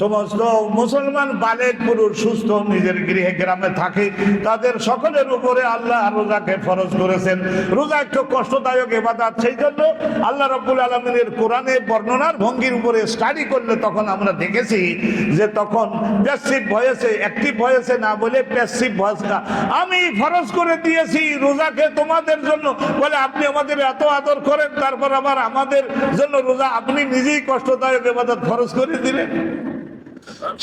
সমস্ত মুসলমান বালেক পুরুষ সুস্থ নিজের গৃহে গ্রামে থাকে, তাদের সকলের উপরে আল্লাহ রোজাকে ফরজ করেছেন। রোজা একটু কষ্টদায়ক এবাদাত, সেই জন্য আল্লাহ রব্বুল আলমিনের কোরআনে বর্ণনার ভঙ্গির উপরে স্টাডি করলে তখন আমরা দেখেছি যে তখন প্যাসিভ ভয়েসে অ্যাক্টিভ ভয়েসে না বলে প্যাসিভ ভয়েসটা আমি ফরজ করে দিয়েছি রোজাকে তোমাদের জন্য। বলে, আপনি আমাদের এত আদর করেন, তারপর আবার আমাদের জন্য রোজা আপনি নিজেই কষ্টদায়ক এবাদত ফরজ করে দিলেন।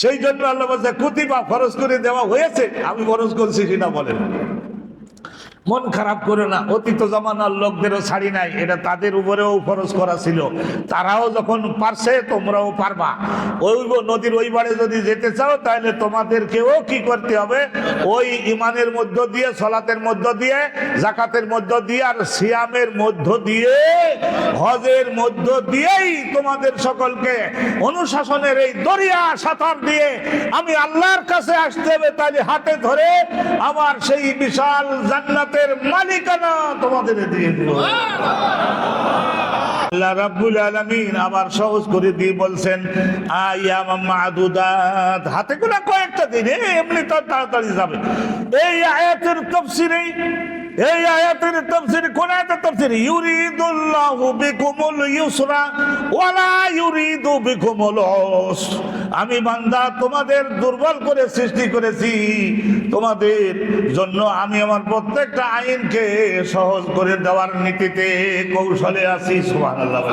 সেই জন্য আল্লাহ বলছে কুতিবা ফরজ করে দেওয়া হয়েছে। আমি ফরজ করছি সেটা বলেন। মন খারাপ করে না। অতীত জমানার লোকদেরও ছাড়ি নাই, এটা তাদের উপরেও ফরজ করা ছিল। তারাও যখন পারছে, তোমরাও পারবা। ওই নদীর ওই বাড়ে যদি যেতে চাও, তাহলে তোমাদেরকেও কি করতে হবে? ওই ইমানের মধ্য দিয়ে, সলাতের মধ্য দিয়ে জাকাতের মধ্য দিয়ে, আর সিয়ামের মধ্য দিয়ে, হজের মধ্য দিয়েই তোমাদের সকলকে অনুশাসনের এই দরিয়া সাঁতার দিয়ে আমি আল্লাহর কাছে আসতে হবে, তাহলে হাতে ধরে আমার সেই বিশাল জান্নাতের মালিকানা তোমাদের দিয়ে দিব আল্লাহ রাব্বুল আলামিন আবার সহজ করে দিয়ে বলছেন, আয়াম মাদুদাত। হাতে গোনা কয়েকটা দিন এমনি তো তাড়াতাড়ি যাবে। এই আয়াতের তাফসীরে, এই আয়াতের তাফসীর কোন আয়াতের ইউরিদুল্লাহু বিকুমুল ইউসরা ওয়ালা ইউরিদু বিকুমুল উসর আমি বান্দা তোমাদের দুর্বল করে সৃষ্টি করেছি। তোমাদের জন্য আমি আমার প্রত্যেকটা আইনকে সহজ করে দেওয়ার নীতিতে কৌশলে আছি, সুবহানাল্লাহ।